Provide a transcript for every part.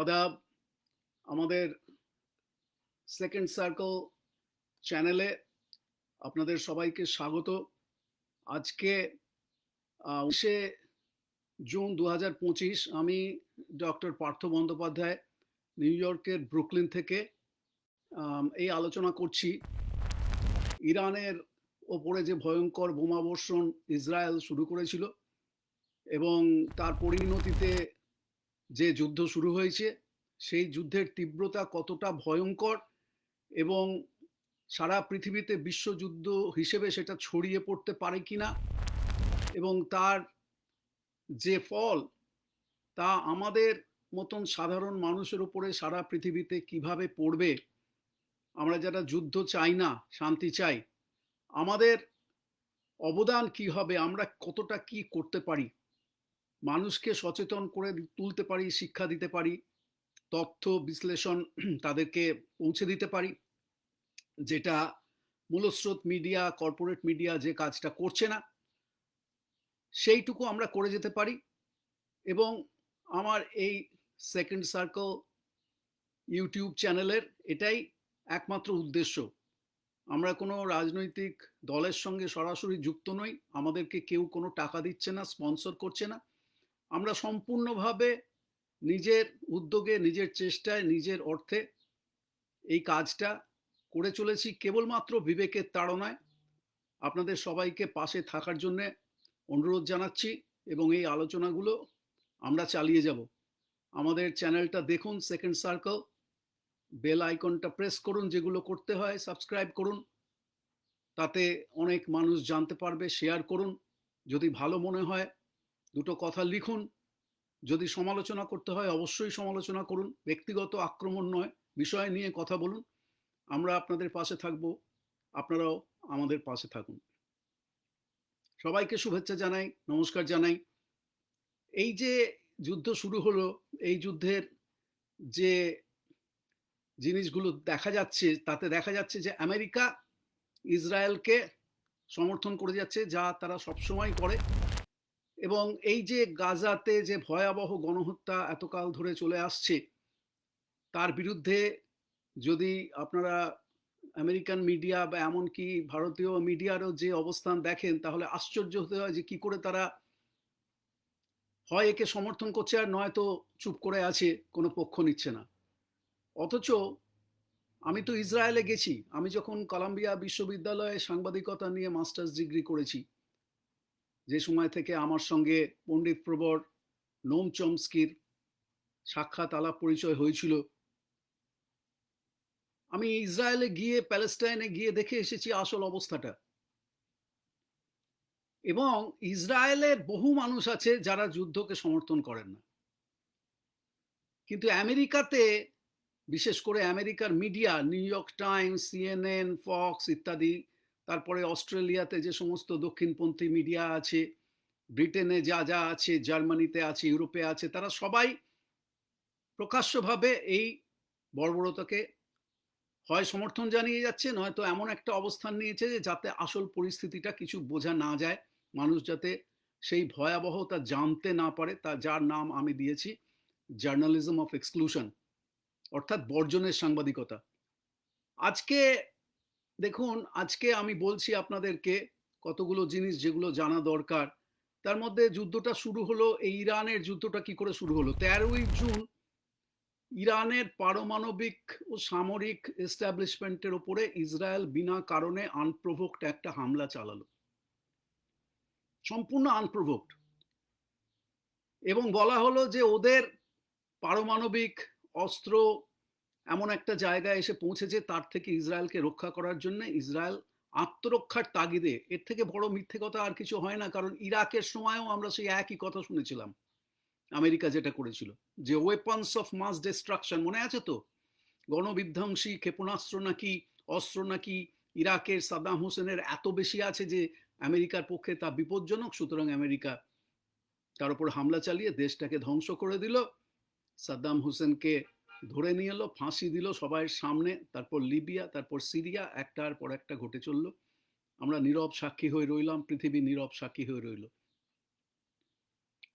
আদাব আমাদের second circle চ্যানেলে আপনাদের সবাইকে স্বাগত। আজকে উনিশে জুন দু হাজার পঁচিশ আমি ডক্টর পার্থ বন্দ্যোপাধ্যায় নিউ ইয়র্কের ব্রুকলিন থেকে এই আলোচনা করছি। ইরানের ওপরে যে ভয়ঙ্কর বোমাবর্ষণ ইসরায়েল শুরু করেছিল এবং তার পরিণতিতে যে যুদ্ধ শুরু হয়েছে, সেই যুদ্ধের তীব্রতা কতটা ভয়ঙ্কর এবং সারা পৃথিবীতে বিশ্বযুদ্ধ হিসেবে সেটা ছড়িয়ে পড়তে পারে কি না এবং তার যে ফল, তা আমাদের মতন সাধারণ মানুষের উপরে সারা পৃথিবীতে কীভাবে পড়বে? আমরা যারা যুদ্ধ চাই না, শান্তি চাই, আমাদের অবদান কি হবে? আমরা কতটা কি করতে পারি? মানুষকে সচেতন করে তুলতে পারি, শিক্ষা দিতে পারি, তথ্য বিশ্লেষণ তাদেরকে পৌঁছে দিতে পারি। যেটা মূলস্রোত মিডিয়া, কর্পোরেট মিডিয়া যে কাজটা করছে না, সেইটুকু আমরা করে যেতে পারি এবং আমার এই সেকেন্ড সার্কেল ইউটিউব চ্যানেলের এটাই একমাত্র উদ্দেশ্য। আমরা কোনো রাজনৈতিক দলের সঙ্গে সরাসরি যুক্ত নই, আমাদেরকে কেউ কোনো টাকা দিচ্ছে না স্পন্সর করছে না। আমরা সম্পূর্ণভাবে নিজের উদ্যোগে, নিজের চেষ্টায়, নিজের অর্থে এই কাজটা করে চলেছি কেবলমাত্র বিবেকের তাড়নায়। আপনাদের সবাইকে পাশে থাকার জন্যে অনুরোধ জানাচ্ছি এবং এই আলোচনাগুলো আমরা চালিয়ে যাব। আমাদের চ্যানেলটা দেখুন সেকেন্ড সার্কেল বেল আইকনটা প্রেস করুন, যেগুলো করতে হয়, সাবস্ক্রাইব করুন। তাতে অনেক মানুষ জানতে পারবে, শেয়ার করুন। যদি ভালো মনে হয় দুটো কথা লিখুন। যদি সমালোচনা করতে হয়, অবশ্যই সমালোচনা করুন। ব্যক্তিগত আক্রমণ নয়, বিষয় নিয়ে কথা বলুন। আমরা আপনাদের পাশে থাকব। আপনারাও আমাদের পাশে থাকুন। সবাইকে শুভেচ্ছা জানাই, নমস্কার জানাই। এই যে যুদ্ধ শুরু হলো, এই যুদ্ধের যে জিনিসগুলো দেখা যাচ্ছে, তাতে দেখা যাচ্ছে যে আমেরিকা ইসরায়েলকে সমর্থন করে যাচ্ছে, যা তারা সবসময় করে। এবং এই যে গাজাতে যে ভয়াবহ গণহত্যা এতকাল ধরে চলে আসছে, তার বিরুদ্ধে যদি আপনারা আমেরিকান মিডিয়া বা এমনকি ভারতীয় মিডিয়ারও যে অবস্থান দেখেন, তাহলে আশ্চর্য হতে হয় যে কি করে তারা হয় একে সমর্থন করছে আর নয়তো চুপ করে আছে, কোনো পক্ষ নিচ্ছে না। অথচ আমি তো ইসরায়েলে গেছি। আমি যখন কলাম্বিয়া বিশ্ববিদ্যালয়ে সাংবাদিকতা নিয়ে মাস্টার্স ডিগ্রি করেছি যে সময় থেকে আমার সঙ্গে পণ্ডিত প্রবর নোম চমস্কির সাক্ষাৎ আলাপ পরিচয় হয়েছিল, আমি ইসরায়েলে গিয়ে, প্যালেস্টাইনে গিয়ে দেখে এসেছি আসল অবস্থাটা। এবং ইসরায়েলের বহু মানুষ আছে যারা যুদ্ধকে সমর্থন করেন না। কিন্তু আমেরিকাতে, বিশেষ করে আমেরিকার media, New York Times, CNN, Fox ইত্যাদি তারপরে অস্ট্রেলিয়াতে যে সমস্ত দক্ষিণপন্থী মিডিয়া আছে, ব্রিটেনে যা যা আছে, জার্মানিতে আছে, ইউরোপে আছে, তারা সবাই প্রকাশ্যভাবে এই বর্বরতাকে হয় সমর্থন জানিয়ে যাচ্ছে নয়তো এমন একটা অবস্থান নিয়েছে যে যাতে আসল পরিস্থিতিটা কিছু বোঝা না যায়, মানুষ যাতে সেই ভয়াবহতা জানতে না পারে, তা যার নাম আমি দিয়েছি জার্নালিজম অফ এক্সক্লুশন, অর্থাৎ বর্জনের সাংবাদিকতা। আজকে দেখুন, আজকে আমি বলছি আপনাদেরকে কতগুলো জিনিস যেগুলো জানা দরকার। তার মধ্যে যুদ্ধটা শুরু হলো, এই ইরানের যুদ্ধটা কি করে শুরু হলো? তেরোই জুন ইরানের পারমাণবিক ও সামরিক এস্টাবলিশমেন্টের ওপরে ইসরায়েল বিনা কারণে আনপ্রভোক্ট একটা হামলা চালালো। সম্পূর্ণ আনপ্রভোক্ট এবং বলা হলো যে ওদের পারমাণবিক অস্ত্র একটা জায়গায় এসে পৌঁছেছে তার থেকে ইসরায়েলকে রক্ষা করার জন্য। ইসরায়েল আত্মরক্ষার তাগিদে। এর থেকে বড় মিথ্যে কথা আর কিছু হয় না, কারণ ইরাকের সময়ও আমরা সেই একই কথা শুনেছিলাম। আমেরিকা যেটা করেছিল, যে ওয়েপন্স অফ মাস ডিস্ট্রাকশন মনে আছে তো? গণবিধ্বংসী, ক্ষেপণাস্ত্র নাকি, অস্ত্র নাকি, ইরাকের সাদ্দাম হোসেনের এত বেশি আছে যে আমেরিকার পক্ষে তা বিপজ্জনক, সুতরাং আমেরিকা তার উপর হামলা চালিয়ে দেশটাকে ধ্বংস করে দিল। সাদ্দাম হোসেনকে ধরে নিয়ে এলো, ফাঁসি দিল সবাই সামনে, তারপর লিবিয়া, তারপর সিরিয়া, একটার পর একটা ঘটে চলল। আমরা নীরব সাক্ষী হয়ে রইলাম, পৃথিবী নীরব সাক্ষী হয়ে রইল।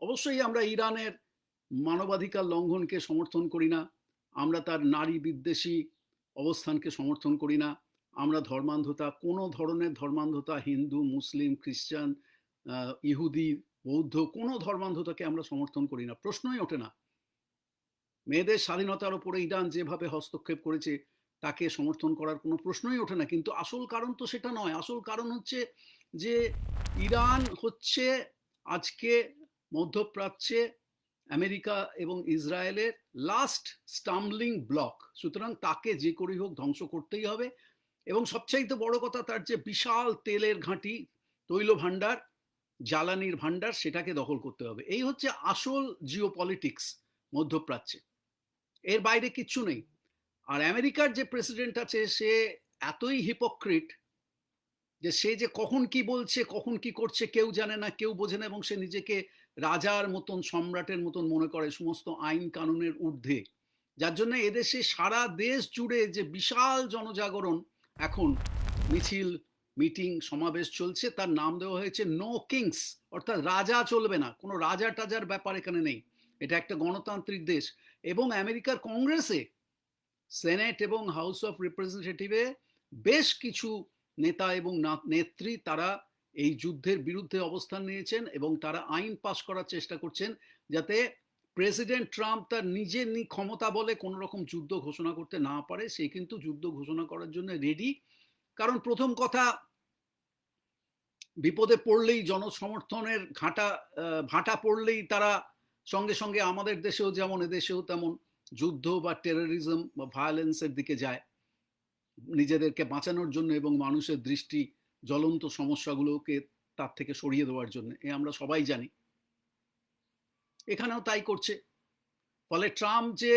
অবশ্যই আমরা ইরানের মানবাধিকার লঙ্ঘনকে সমর্থন করি না, আমরা তার নারী বিদ্বেষী অবস্থানকে সমর্থন করি না, আমরা ধর্মান্ধতা, কোনো ধরনের ধর্মান্ধতা, হিন্দু, মুসলিম, খ্রিস্টান ইহুদি, বৌদ্ধ, কোনো ধর্মান্ধতাকে আমরা সমর্থন করি না, প্রশ্নই ওঠে না। মেয়েদের স্বাধীনতার উপরে ইরান যেভাবে হস্তক্ষেপ করেছে, তাকে সমর্থন করার কোনো প্রশ্নই ওঠে না। কিন্তু আসল কারণ তো সেটা নয়। আসল কারণ হচ্ছে যে, ইরান হচ্ছে আজকে মধ্যপ্রাচ্যে আমেরিকা এবং ইসরায়েলের লাস্ট স্টাম্বলিং ব্লক সুতরাং তাকে যে করেই হোক ধ্বংস করতেই হবে। এবং সবচাইতে বড় কথা তার যে বিশাল তেলের ঘাঁটি, তৈল ভাণ্ডার, জ্বালানির ভাণ্ডার, সেটাকে দখল করতে হবে। এই হচ্ছে আসল জিও পলিটিক্স মধ্যপ্রাচ্যে। এর বাইরে কিচ্ছু নেই। আর আমেরিকার যে প্রেসিডেন্ট আছে, সে এতই হিপোক্রিট যে সে যে কখন কি বলছে, কখন কি করছে, কেউ জানে না, কেউ বোঝে না, এবং সে নিজেকে রাজার মতন, সম্রাটের মতন মনে করে সমস্ত আইন কানুনের ঊর্ধ্বে। যার জন্য এদেশে সারা দেশ জুড়ে যে বিশাল জনজাগরণ, এখন মিছিল, মিটিং, সমাবেশ চলছে, তার নাম দেওয়া হয়েছে নো কিংস অর্থাৎ রাজা চলবে না। কোনো রাজা টাজার ব্যাপার এখানে নেই। এটা একটা গণতান্ত্রিক দেশ। এবং আমেরিকার কংগ্রেসে সেনেট এবং হাউস অফ রিপ্রেজেন্টেটিভে বেশ কিছু নেতা এবং নেত্রী তারা এই যুদ্ধের বিরুদ্ধে অবস্থান নিয়েছেন এবং তারা আইন পাশ করার চেষ্টা করছেন যাতে প্রেসিডেন্ট ট্রাম্প তার নিজের ক্ষমতা বলে কোনো রকম যুদ্ধ ঘোষণা করতে না পারে, সে কিন্তু যুদ্ধ ঘোষণা করার জন্য রেডি কারণ প্রথম কথা, বিপদে পড়লেই জনসমর্থনের ঘাটা ভাটা পড়লেই তারা সঙ্গে সঙ্গে আমাদের দেশেও যেমন এদেশেও তেমন যুদ্ধ বা টেরোরিজম বা ভায়োলেন্সের দিকে যায়। নিজেদেরকে বাঁচানোর জন্য এবং মানুষের দৃষ্টি জ্বলন্ত সমস্যাগুলোকে তার থেকে সরিয়ে দেওয়ার জন্য, এ আমরা সবাই জানি। এখানেও তাই করছে। ফলে ট্রাম্প যে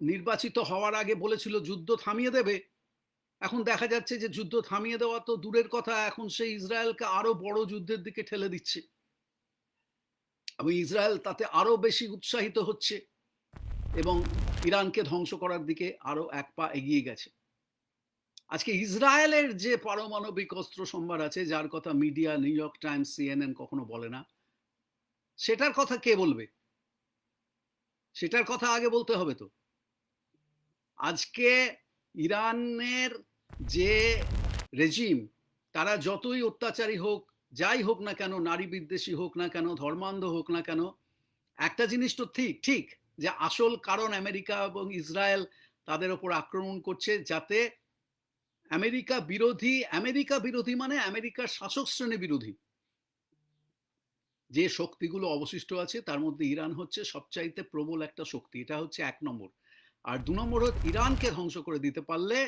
নির্বাচিত হওয়ার আগে বলেছিল যুদ্ধ থামিয়ে দেবে, এখন দেখা যাচ্ছে যে যুদ্ধ থামিয়ে দেওয়া তো দূরের কথা, এখন সে ইসরায়েলকে আরও বড় যুদ্ধের দিকে ঠেলে দিচ্ছে। এবং ইসরায়েল তাতে আরও বেশি উৎসাহিত হচ্ছে এবং ইরানকে ধ্বংস করার দিকে আরও এক পা এগিয়ে গেছে। আজকে ইসরায়েলের যে পারমাণবিক অস্ত্র সম্ভার আছে, যার কথা media, New York Times, CNN কখনো বলে না, সেটার কথা কে বলবে? সেটার কথা আগে বলতে হবে তো। আজকে ইরানের যে রেজিম, তারা যতই অত্যাচারী হোক যাই হোক না কেন, নারী বিদ্বেষী হোক না কেন, ধর্মান্ধ হোক না কেন, একটা জিনিস তো ঠিক ঠিক যে আসল কারণ আমেরিকা এবং ইসরায়েল তাদের ওপর আক্রমণ করছে যাতে আমেরিকা বিরোধী আমেরিকা বিরোধী মানে আমেরিকার শাসক শ্রেণি বিরোধী। যে শক্তিগুলো অবশিষ্ট আছে, তার মধ্যে ইরান হচ্ছে সবচাইতে প্রবল একটা শক্তি, এটা হচ্ছে এক নম্বর। আর দু নম্বর ইরানকে ধ্বংস করে দিতে পারলে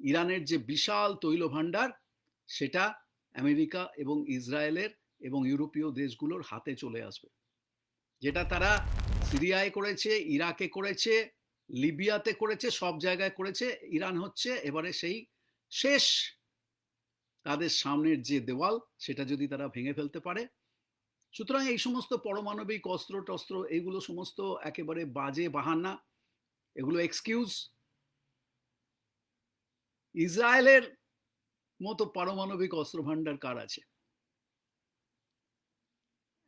ইরানের যে বিশাল তৈল ভাণ্ডার সেটা আমেরিকা এবং ইসরায়েলের এবং ইউরোপীয় দেশগুলোর হাতে চলে আসবে। যেটা তারা সিরিয়ায় করেছে, ইরাকে করেছে, লিবিয়াতে করেছে, সব জায়গায় করেছে। ইরান হচ্ছে এবারে সেই শেষ তাদের সামনের যে দেওয়াল, সেটা যদি তারা ভেঙে ফেলতে পারে। সুতরাং এই সমস্ত পরমাণবিক অস্ত্র টস্ত্র এগুলো সমস্ত একেবারে বাজে বাহানা। এগুলো এক্সকিউজ ইসরায়েলের মতো পারমাণবিক অস্ত্র ভাণ্ডার কার আছে?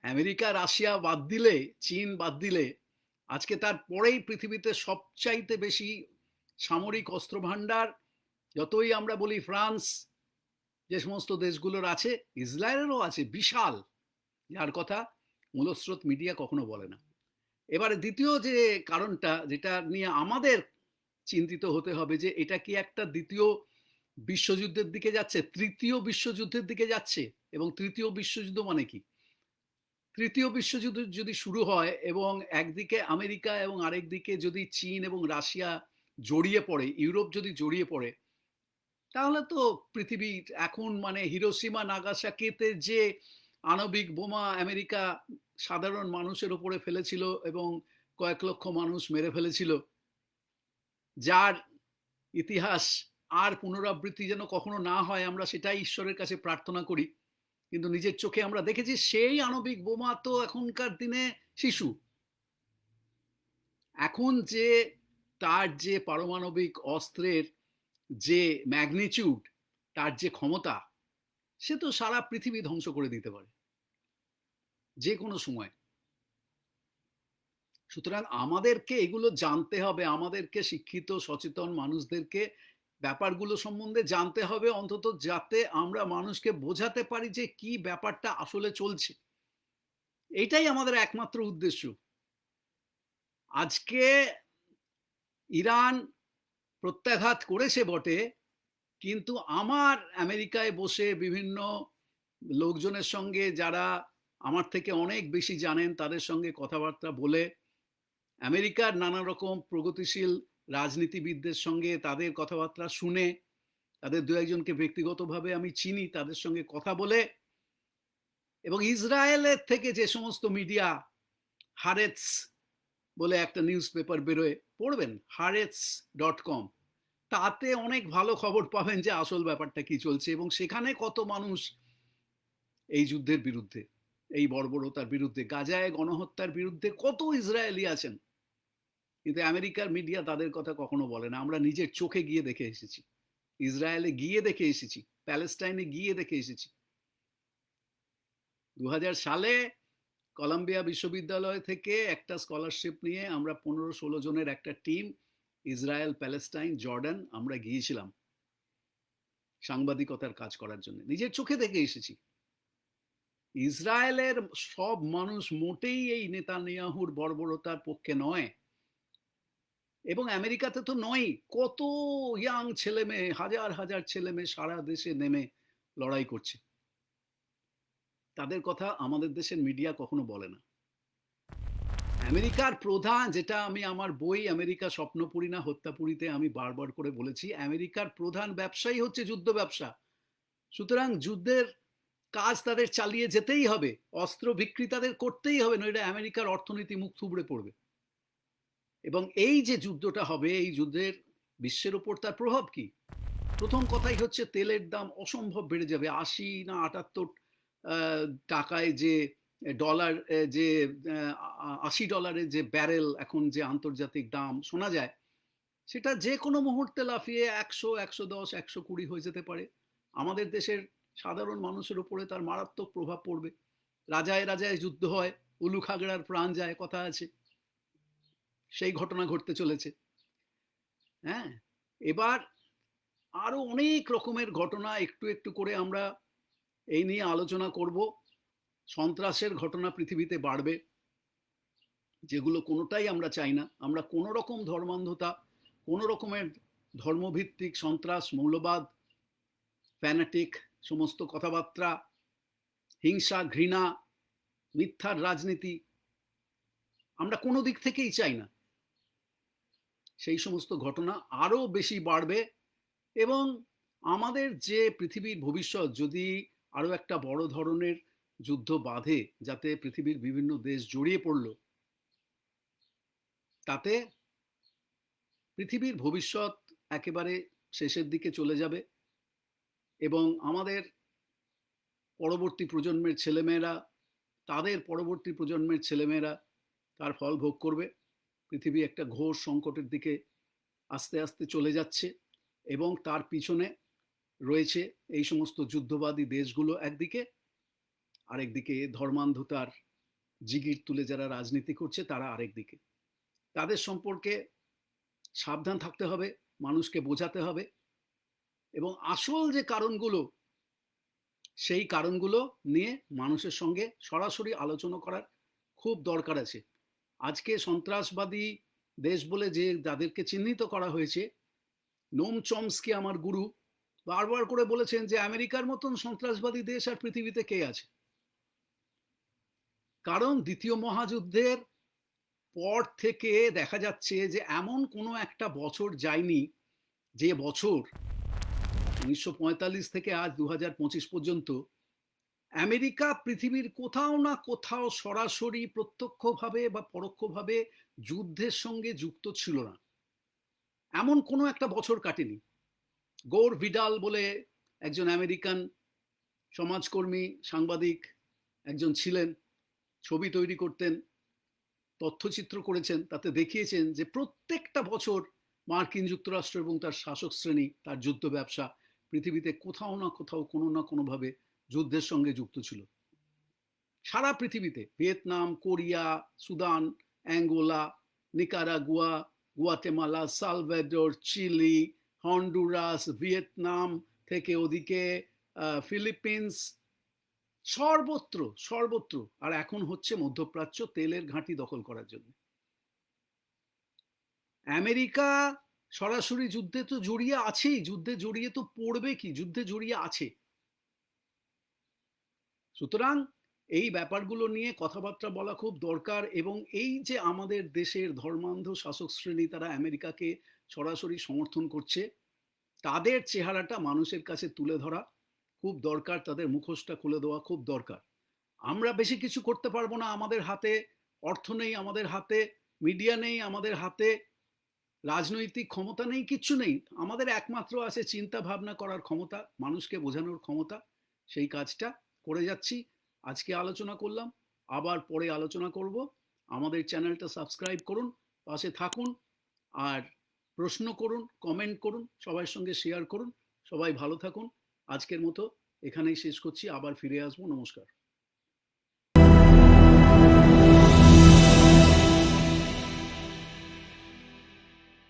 আমেরিকা, রাশিয়া বাদ দিলে, চীন বাদ দিলে, আজকে তার পরেই পৃথিবীতে সবচাইতে বেশি সামরিক অস্ত্র ভাণ্ডার যতই আমরা বলি ফ্রান্স, যে সমস্ত দেশগুলোর আছে, ইসরায়েলেরও আছে, বিশাল। যার কথা মূলস্রোত মিডিয়া কখনো বলে না। এবারে দ্বিতীয় যে কারণটা, যেটা নিয়ে আমাদের চিন্তিত হতে হবে যে, এটা কি একটা দ্বিতীয় বিশ্বযুদ্ধের দিকে যাচ্ছে, তৃতীয় বিশ্বযুদ্ধের দিকে যাচ্ছে, এবং তৃতীয় বিশ্বযুদ্ধ মানে কি? তৃতীয় বিশ্বযুদ্ধ যদি শুরু হয় এবং একদিকে আমেরিকা এবং আরেকদিকে যদি চীন এবং রাশিয়া জড়িয়ে পড়ে, ইউরোপ যদি জড়িয়ে পড়ে, তাহলে তো পৃথিবী এখন মানে হিরোসীমা নাগাসাকিতে যে আণবিক বোমা আমেরিকা সাধারণ মানুষের উপরে ফেলেছিল এবং কয়েক লক্ষ মানুষ মেরে ফেলেছিল, যার ইতিহাস আর পুনরাবৃত্তি যেন কখনো না হয়, আমরা সেটাই ঈশ্বরের কাছে প্রার্থনা করি। কিন্তু নিজের চোখে আমরা দেখেছি সেই আণবিক বোমা তো এখনকার দিনে শিশু। এখন যে, তার যে পারমাণবিক অস্ত্রের যে ম্যাগনিচিউড, তার যে ক্ষমতা, সে তো সারা পৃথিবী ধ্বংস করে দিতে পারে। যে কোনো সময়। সুতরাং আমাদেরকে এগুলো জানতে হবে, আমাদেরকে শিক্ষিত, সচেতন মানুষদেরকে ব্যাপারগুলো সম্বন্ধে জানতে হবে অন্তত যাতে আমরা মানুষকে বোঝাতে পারি যে কি ব্যাপারটা আসলে চলছে। এটাই আমাদের একমাত্র উদ্দেশ্য। আজকে ইরান প্রত্যাঘাত করেছে বটে, কিন্তু আমার আমেরিকায় বসে বিভিন্ন লোকজনের সঙ্গে যারা আমার থেকে অনেক বেশি জানেন, তাদের সঙ্গে কথাবার্তা বলে আমেরিকার নানা রকম প্রগতিশীল রাজনীতিবিদদের সঙ্গে তাদের কথাবার্তা শুনে, তাদের দু একজনকে ব্যক্তিগতভাবে আমি চিনি, তাদের সঙ্গে কথা বলে এবং ইসরায়েলের থেকে যে সমস্ত মিডিয়া হারেটস বলে একটা নিউজ পেপার বেরোয়, পড়বেন, হারেটস ডট কম। তাতে অনেক ভালো খবর পাবেন যে আসল ব্যাপারটা কি চলছে এবং সেখানে কত মানুষ এই যুদ্ধের বিরুদ্ধে, এই বর্বরতার বিরুদ্ধে, গাজায় গণহত্যার বিরুদ্ধে কত ইসরায়েলি আছেন। কিন্তু আমেরিকার মিডিয়া তাদের কথা কখনো বলে না। আমরা নিজের চোখে গিয়ে দেখে এসেছি। ইসরায়েলে গিয়ে দেখে এসেছি, প্যালেস্টাইনে গিয়ে দেখে এসেছি। দু হাজার সালে কলাম্বিয়া বিশ্ববিদ্যালয় থেকে একটা স্কলারশিপ নিয়ে আমরা পনেরো ষোলো জনের একটা টিম, ইসরায়েল, প্যালেস্টাইন, জর্ডান, আমরা গিয়েছিলাম। সাংবাদিকতার কাজ করার জন্য। নিজের চোখে দেখে এসেছি। ইসরায়েলের সব মানুষ মোটেই এই নেতানিয়াহুর বর্বরতার পক্ষে নয়। এবং আমেরিকাতে তো নয়, কত ইয়াং ছেলে মেয়ে, হাজার হাজার ছেলে মেয়ে সারা দেশে নেমে লড়াই করছে। তাদের কথা আমাদের দেশের মিডিয়া কখনো বলে না। আমেরিকার প্রধান, যেটা আমি আমার বই আমেরিকা স্বপ্নপুরী না হত্যাপুরীতে আমি বারবার করে বলেছি, আমেরিকার প্রধান ব্যবসায়ী হচ্ছে যুদ্ধ ব্যবসা। সুতরাং যুদ্ধের কাজ তাদের চালিয়ে যেতেই হবে, অস্ত্র বিক্রি তাদের করতেই হবে, নইলে আমেরিকার অর্থনীতি মুখ থুবড়ে পড়বে। এবং এই যে যুদ্ধটা হবে, এই যুদ্ধের বিশ্বের উপর তার প্রভাব কি? প্রথম কথাই হচ্ছে তেলের দাম অসম্ভব বেড়ে যাবে। আশি না আটাত্তর টাকায় যে ডলার যে আশি ডলারের যে ব্যারেল এখন যে আন্তর্জাতিক দাম শোনা যায়, সেটা যে কোনো মুহূর্তে লাফিয়ে একশো একশো দশ, একশো কুড়ি হয়ে যেতে পারে। আমাদের দেশের সাধারণ মানুষের উপরে তার মারাত্মক প্রভাব পড়বে। রাজায় রাজায় যুদ্ধ হয় উলু খাগড়ার প্রাণ যায়, কথা আছে। সেই ঘটনা ঘটতে চলেছে। হ্যাঁ? এবার আরও অনেক রকমের ঘটনা একটু একটু করে আমরা এই নিয়ে আলোচনা করব। সন্ত্রাসের ঘটনা পৃথিবীতে বাড়বে, যেগুলো কোনোটাই আমরা চাই না। আমরা কোনো রকম ধর্মান্ধতা কোনো রকমের ধর্মভিত্তিক সন্ত্রাস, মৌলবাদ, ফ্যানাটিক, সমস্ত কথাবার্তা, হিংসা, ঘৃণা, মিথ্যার রাজনীতি, আমরা কোনো দিক থেকেই চাই না। সেই সমস্ত ঘটনা আরও বেশি বাড়বে এবং আমাদের যে পৃথিবীর ভবিষ্যৎ যদি আরও একটা বড় ধরনের যুদ্ধ বাঁধে যাতে পৃথিবীর বিভিন্ন দেশ জড়িয়ে পড়ল, তাতে পৃথিবীর ভবিষ্যৎ একেবারে শেষের দিকে চলে যাবে এবং আমাদের পরবর্তী প্রজন্মের ছেলেমেয়েরা, তাদের পরবর্তী প্রজন্মের ছেলেমেয়েরা তার ফল ভোগ করবে। পৃথিবী একটা ঘোর সংকটের দিকে আস্তে আস্তে চলে যাচ্ছে এবং তার পিছনে রয়েছে এই সমস্ত যুদ্ধবাদী দেশগুলো একদিকে, আরেকদিকে ধর্মান্ধতার জিগির তুলে যারা রাজনীতি করছে তারা আরেক দিকে তাদের সম্পর্কে সাবধান থাকতে হবে, মানুষকে বোঝাতে হবে এবং আসল যে কারণগুলো, সেই কারণগুলো নিয়ে মানুষের সঙ্গে সরাসরি আলোচনা করার খুব দরকার আছে। আজকে সন্ত্রাসবাদী দেশ বলে যে যাদেরকে চিহ্নিত করা হয়েছে, নোম চমসকি আমার গুরু, বারবার করে বলেছেন যে আমেরিকার মতন সন্ত্রাসবাদী দেশ আর পৃথিবীতে কে আছে? কারণ দ্বিতীয় মহাযুদ্ধের পর থেকে দেখা যাচ্ছে যে এমন কোনো একটা বছর যায়নি, যে বছর উনিশশো পঁয়তাল্লিশ থেকে আজ দু হাজার পঁচিশ পর্যন্ত আমেরিকা পৃথিবীর কোথাও না কোথাও সরাসরি প্রত্যক্ষভাবে বা পরোক্ষভাবে যুদ্ধের সঙ্গে যুক্ত ছিল না। এমন কোনো একটা বছর কাটেনি। গৌর ভিডাল বলে একজন আমেরিকান সমাজকর্মী, সাংবাদিক একজন ছিলেন। ছবি তৈরি করতেন, তথ্যচিত্র করেছেন, তাতে দেখিয়েছেন যে প্রত্যেকটা বছর মার্কিন যুক্তরাষ্ট্র এবং তার শাসক শ্রেণি, তার যুদ্ধ ব্যবসা পৃথিবীতে কোথাও না কোথাও কোনো না কোনোভাবে যুদ্ধের সঙ্গে যুক্ত ছিল। সারা পৃথিবীতে Vietnam, Korea, Sudan, Angola, Nicaragua, Guatemala Salvador Chile, Honduras, Vietnam থেকে ওদিকে ফিলিপিন্স, সর্বত্র সর্বত্র, আর এখন হচ্ছে মধ্যপ্রাচ্য তেলের ঘাঁটি দখল করার জন্য। আমেরিকা সরাসরি যুদ্ধে তো জড়িয়ে আছেই, যুদ্ধে জড়িয়ে তো পড়বে কি? যুদ্ধে জড়িয়ে আছে। সুতরাং এই ব্যাপারগুলো নিয়ে কথাবার্তা বলা খুব দরকার এবং এই যে আমাদের দেশের ধর্মান্ধ শাসক শ্রেণি তারা আমেরিকাকে সরাসরি সমর্থন করছে, তাদের চেহারাটা মানুষের কাছে তুলে ধরা খুব দরকার, তাদের মুখোশটা খুলে দেওয়া খুব দরকার। আমরা বেশি কিছু করতে পারব না আমাদের হাতে, অর্থ নেই আমাদের হাতে, মিডিয়া নেই আমাদের হাতে, রাজনৈতিক ক্ষমতা নেই, কিচ্ছু নেই। আমাদের একমাত্র আছে চিন্তা ভাবনা করার ক্ষমতা, মানুষকে বোঝানোর ক্ষমতা, সেই কাজটা করে যাচ্ছি। আজকে আলোচনা করলাম, আবার পরে আলোচনা করব। আমাদের চ্যানেলটা সাবস্ক্রাইব করুন, পাশে থাকুন, আর প্রশ্ন করুন, কমেন্ট করুন, সবার সঙ্গে শেয়ার করুন, সবাই ভালো থাকুন। আজকের মতো এখানেই শেষ করছি, আবার ফিরে আসব, নমস্কার।